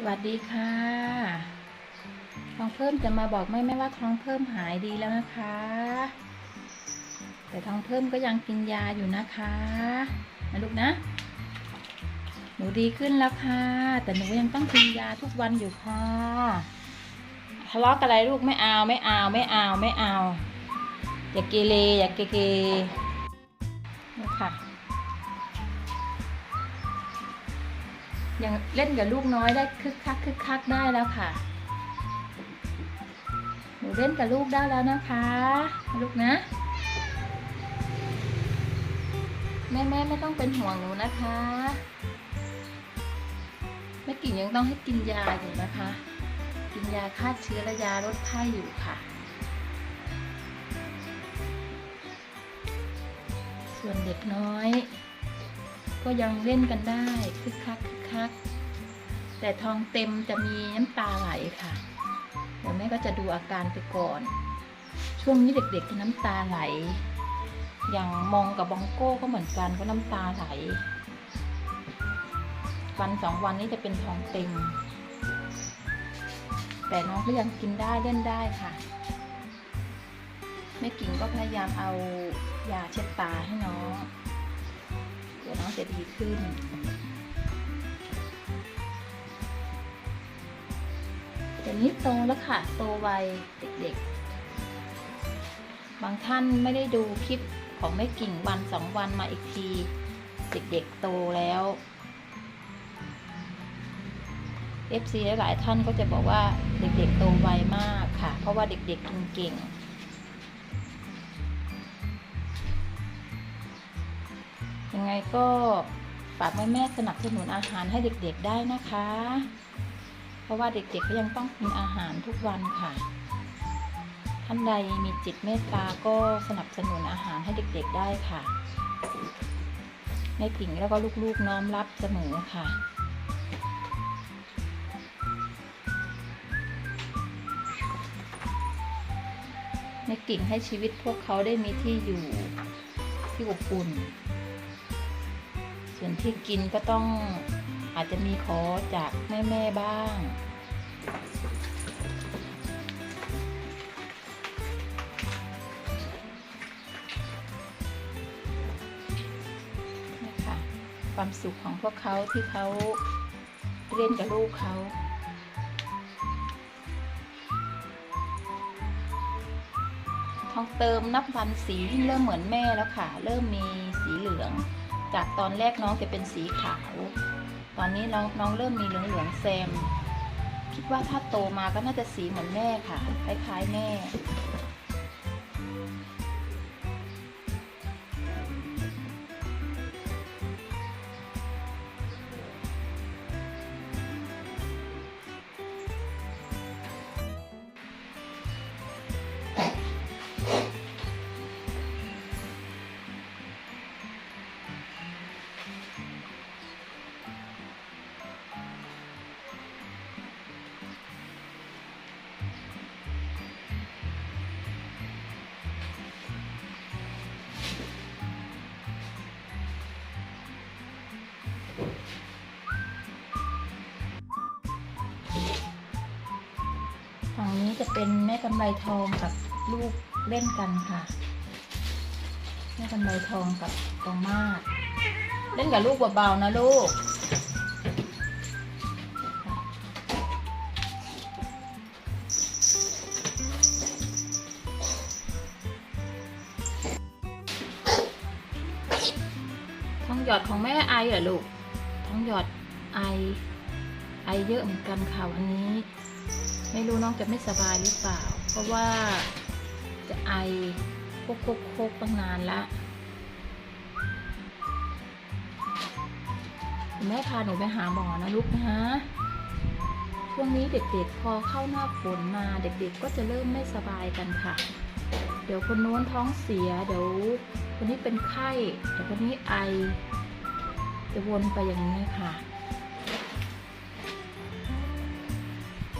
สวัสดีค่ะท้องเพิ่มจะมาบอกแม่แม่ว่าท้องเพิ่มหายดีแล้วนะคะ แต่ท้องเพิ่มก็ยังกินยาอยู่นะคะนะลูกนะ หนูดีขึ้นแล้วค่ะ แต่หนูยังต้องกินยาทุกวันอยู่ค่ะทะเลาะกันอะไรลูกไม่เอาไม่เอาไม่เอาไม่เอาอย่าเกเรอย่าเกเร ยังเล่นกับลูกน้อยได้คึกคักคึกคักได้แล้วค่ะ หนูเล่นกับลูกได้แล้วนะคะ ลูกนะ แม่แม่ไม่ต้องเป็นห่วงหนูนะคะแม่กิ่งยังต้องให้กินยาอยู่นะคะ กินยาฆ่าเชื้อและยาลดไข้อยู่ค่ะส่วนเด็กน้อย ก็ยังเล่นกันได้คึกคักคึกคัก แต่ทองเต็มจะมีน้ำตาไหลค่ะเดี๋ยวแม่ก็จะดูอาการไปก่อน ช่วงนี้เด็กๆจะน้ำตาไหล อย่างมองกับบองโก้ก็เหมือนกันก็น้ำตาไหล วันสองวันนี้จะเป็นทองเต็ม แต่น้องก็ยังกินได้เล่นได้ค่ะแม่กิ่งก็พยายามเอายาเช็ดตาให้น้อง ดี๋ยวน้องจะดีขึ้น เดี๋ยวนี้โตแล้วค่ะ โตไวเด็กๆ บางท่านไม่ได้ดูคลิปของแม่กิ่งวันสองวันมาอีกที เด็กๆโตแล้ว FC หลายๆท่านก็จะบอกว่าเด็กๆโตไวมากค่ะ เพราะว่าเด็กๆกินเก่ง ยังไงก็ฝากแม่แม่สนับสนุนอาหารให้เด็กๆได้นะคะ เพราะว่าเด็กๆก็ยังต้องกินอาหารทุกวันค่ะ ท่านใดมีจิตเมตตาก็สนับสนุนอาหารให้เด็กๆได้ค่ะแม่กิ่งแล้วก็ลูกๆน้อมรับเสมอค่ะแม่กิ่งให้ชีวิตพวกเขาได้มีที่อยู่ที่อบอุ่น ส่วนที่กินก็ต้องอาจจะมีขอจากแม่ๆบ้างนี่ค่ะความสุขของพวกเขาที่เขาเล่นกับลูกเขาทองเติมนับวันสีเริ่มเหมือนแม่แล้วค่ะ เริ่มมีสีเหลือง จากตอนแรกน้องจะเป็นสีขาว ตอนนี้น้องน้องเริ่มมีเหลืองเหลืองๆแซม คิดว่าถ้าโตมาก็น่าจะสีเหมือนแม่ค่ะ คล้ายๆแม่ ฝั่งนี้จะเป็นแม่กำไรทองกับลูกเล่นกันค่ะ แม่กำไรทองกับตองมากเล่นกับลูกเบาๆนะลูกท้องหยอดของแม่ไอเหรอลูก ท้องหยอดไอ ไอเยอะเหมือนกันค่ะวันนี้ ไม่รู้น้องจะไม่สบายหรือเปล่า เพราะว่าจะไอโคกโคกโคกตั้งนานละแม่พาหนูไปหาหมอนะลูกนะ ช่วงนี้เด็กๆ พอเข้าหน้าฝนมาเด็กๆ ก็จะเริ่มไม่สบายกันค่ะ เดี๋ยวคนโน้นท้องเสีย เดี๋ยวคนนี้เป็นไข้ เดี๋ยวคนนี้ไอ จะวนไปอย่างนี้ค่ะ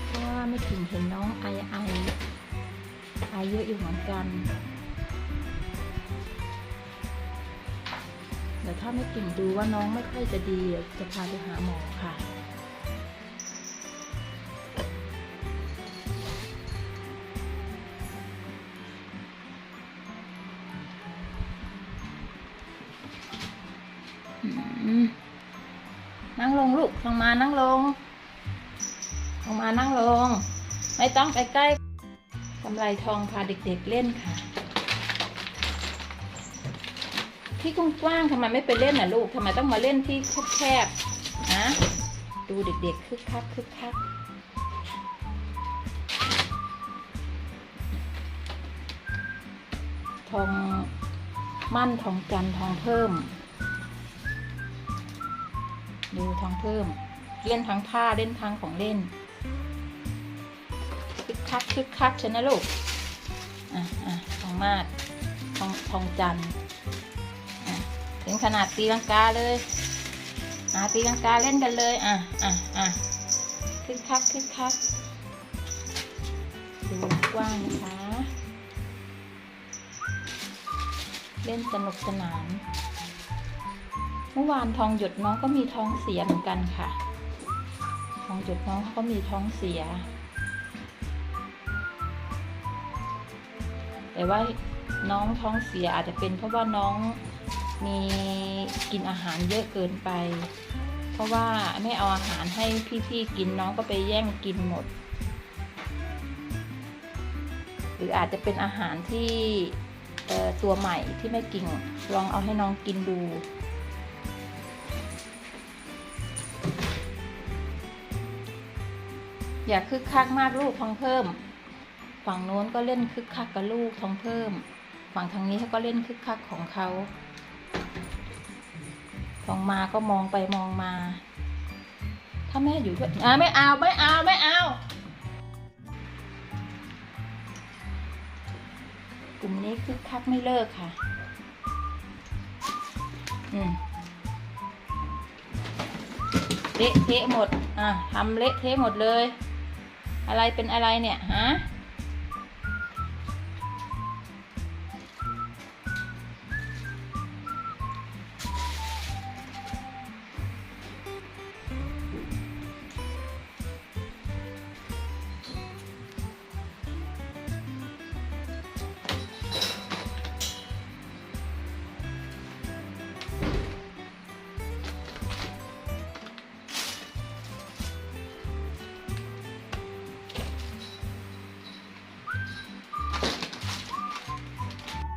เพราะว่าไม่ถึงเห็นน้องไอไอไอเยอะอยู่เหมือนกัน เดี๋ยวถ้าไม่กิ่งดูว่าน้องไม่ค่อยจะดีจะพาไปหาหมอค่ะ นั่งลงลูกลงมานั่งลง ลงมานั่งลง ไม่ต้องไปใกล้กำไรทองพาเด็กๆเล่นค่ะ ที่กว้างๆทำไมไม่ไปเล่นน่ะลูกทำไมต้องมาเล่นที่แคบๆนะดูเด็กๆคึกคักคึกคักทองมั่นทองจันทร์ทองเพิ่ม ดูทองเพิ่ม เล่นทั้งผ้าเล่นทั้งของเล่นคึกคักคึกคักชนะลูกอะอะทองมาดทองทองจันอะถึงขนาดตีลังกาเลยอะตีลังกาเล่นกันเลยอะอะอะคึกคักคึกคักดูกว้างนะคะเล่นสนุกสนาน มื่อวานทองหยดน้องก็มีท้องเสียเหมือนกันค่ะ ทองหยดน้องเขาก็มีท้องเสีย แต่ว่าน้องท้องเสียอาจจะเป็นเพราะว่าน้องมีกินอาหารเยอะเกินไป เพราะว่าไม่เอาอาหารให้พี่ๆกินน้องก็ไปแย่งกินหมด หรืออาจจะเป็นอาหารที่ตัวใหม่ที่ไม่กินลองเอาให้น้องกินดู อย่าคึกคักมากลูกทองเพิ่ม ฝั่งโน้นก็เล่นคึกคักกับลูกทองเพิ่ม ฝั่งทางนี้เขาก็เล่นคึกคักของเขาทองมาก็มองไปมองมา ถ้าแม่อยู่ด้วยอ่าไม่เอาไม่เอาไม่เอากลุ่มนี้คึกคักไม่เลิกค่ะ อืมเละเทะหมด อะทำเละเทะหมดเลย อะไรเป็นอะไรเนี่ยฮะ